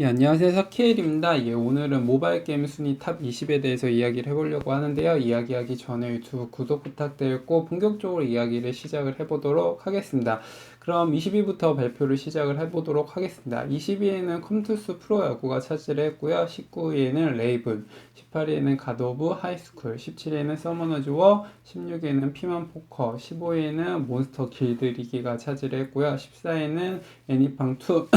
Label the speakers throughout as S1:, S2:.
S1: 예, 안녕하세요. 서키엘입니다. 예, 오늘은 모바일 게임 순위 탑 20에 대해서 이야기를 해보려고 하는데요. 이야기하기 전에 유튜브 구독 부탁드리고 본격적으로 이야기를 시작을 해보도록 하겠습니다. 그럼 20위부터 발표를 시작을 해보도록 하겠습니다. 20위에는 컴투스 프로야구가 차지를 했고요. 19위에는 레이븐, 18위에는 가도브 하이스쿨, 17위에는 서머너즈 워, 16위에는 피만 포커, 15위에는 몬스터 길드 리기가 차지를 했고요. 14위에는 애니팡2,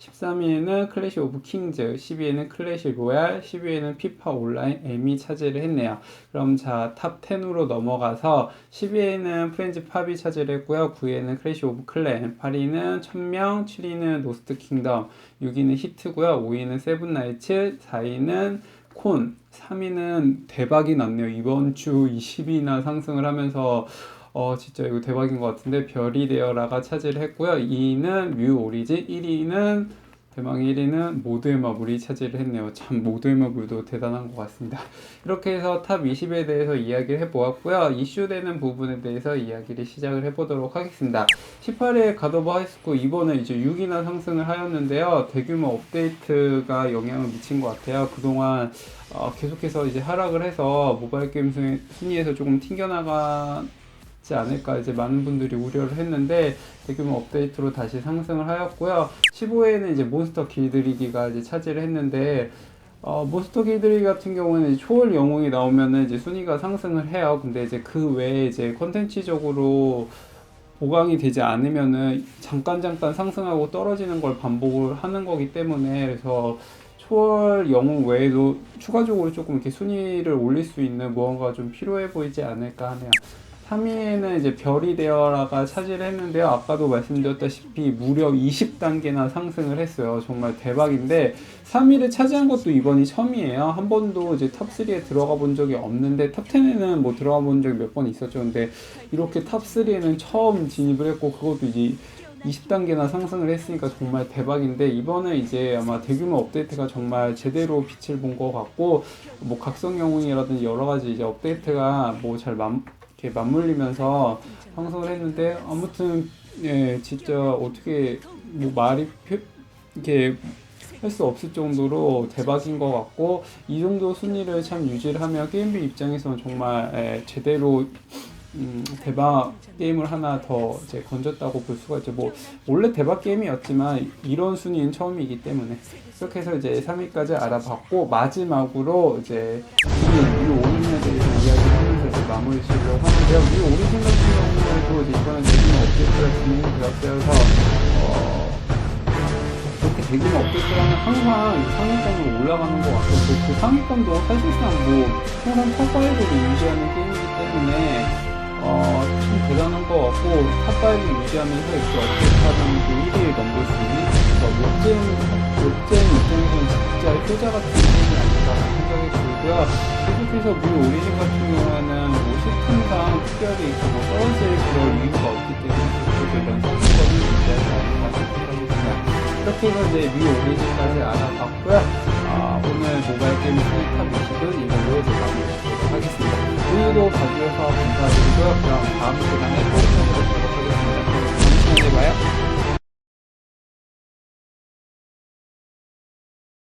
S1: 13위에는 클래시 오브 킹즈, 10위에는 클래시 로얄, 10위에는 피파 온라인 M이 차지를 했네요. 그럼 자, 탑 10으로 넘어가서 10위에는 프렌즈 팝이 차지를 했고요. 9위에는 클래시 오브 클랜, 8위는 천명, 7위는 노스트 킹덤, 6위는 히트고요. 5위는 세븐나이츠, 4위는 콘, 3위는 대박이 났네요. 이번 주 20위나 상승을 하면서 어 진짜 이거 대박인 것 같은데 별이 되어라가 차지를 했고요. 2위는 뮤 오리지, 1위는 대망 1위는 모두의 마블이 차지를 했네요. 참 모두의 마블도 대단한 것 같습니다. 이렇게 해서 탑 20에 대해서 이야기를 해보았고요. 이슈되는 부분에 대해서 이야기를 시작을 해보도록 하겠습니다. 18회 갓오브 하이스쿨 이번에 이제 6위나 상승을 하였는데요. 대규모 업데이트가 영향을 미친 것 같아요. 그동안 어, 계속해서 이제 하락을 해서 모바일 게임 순위- 순위에서 조금 튕겨나 가지 않을까 이제 많은 분들이 우려를 했는데 대규모 업데이트로 다시 상승을 하였고요. 15회에는 이제 몬스터 길들이기가 이제 차지를 했는데 어, 몬스터 길들이기 같은 경우에는 초월 영웅이 나오면은 이제 순위가 상승을 해요. 근데 이제 그 외에 이제 컨텐츠적으로 보강이 되지 않으면은 잠깐 잠깐 상승하고 떨어지는 걸 반복을 하는 거기 때문에 그래서 초월 영웅 외에도 추가적으로 조금 이렇게 순위를 올릴 수 있는 무언가 좀 필요해 보이지 않을까 하네요. 3위에는 이제 별이 되어라가 차지를 했는데요. 아까도 말씀드렸다시피 무려 20단계나 상승을 했어요. 정말 대박인데 3위를 차지한 것도 이번이 처음이에요. 한 번도 이제 탑3에 들어가 본 적이 없는데 탑10에는 뭐 들어가 본 적이 몇 번 있었죠. 근데 이렇게 탑3에는 처음 진입을 했고 그것도 이제 20단계나 상승을 했으니까 정말 대박인데 이번에 이제 아마 대규모 업데이트가 정말 제대로 빛을 본 것 같고 뭐 각성 영웅이라든지 여러 가지 이제 업데이트가 뭐잘 이렇게 맞물리면서 방송을 했는데 아무튼 예 진짜 어떻게 뭐 말이 표, 이렇게 할 수 없을 정도로 대박인 것 같고 이 정도 순위를 참 유지를 하면 게임비 입장에서는 정말 예, 제대로 음, 대박 게임을 하나 더 이제 건졌다고 볼 수가 있죠. 뭐 원래 대박 게임이었지만 이런 순위는 처음이기 때문에 이렇게 해서 이제 3위까지 알아봤고 마지막으로 이제 이 오리진에 대해서 이야기하면서 이제 마무리 지으려고 하는데요. 이 오리진 같은 경우에도 이번에 대규모 업데이트가 진행이 되었어서 어, 이렇게 대규모 업데이트를 하면 항상 상위권으로 올라가는 것 같고 그, 그 상위권도 사실상 뭐 항상 탑5를 유지하는 게임이기 때문에 어, 참 대단한 것 같고 탑5를 유지하면서 이렇게 업데이트하면 그 1위를 넘볼 수 있는 롯젠 롯젠 입장에서는 진짜 효자 같은 게임이 아닐까 생각이 들고요. 계속해서 물 오리진 같은 경우에는 뭐 시스템상 특별히 뭐 떨어질 그런 이유가 없기 때문에 계속해서 이런 상위권을 유지하지 않을까 생각이 듭니다. 이렇게 해서 이제 미 오리진까지 알아봤고요. 아, 오늘 모바일 게임 스타탑 20은 이걸로 이제 마무리하도록 하겠습니다. 오늘도 봐주셔서 감사드리고요. 그럼 다음 시간에 또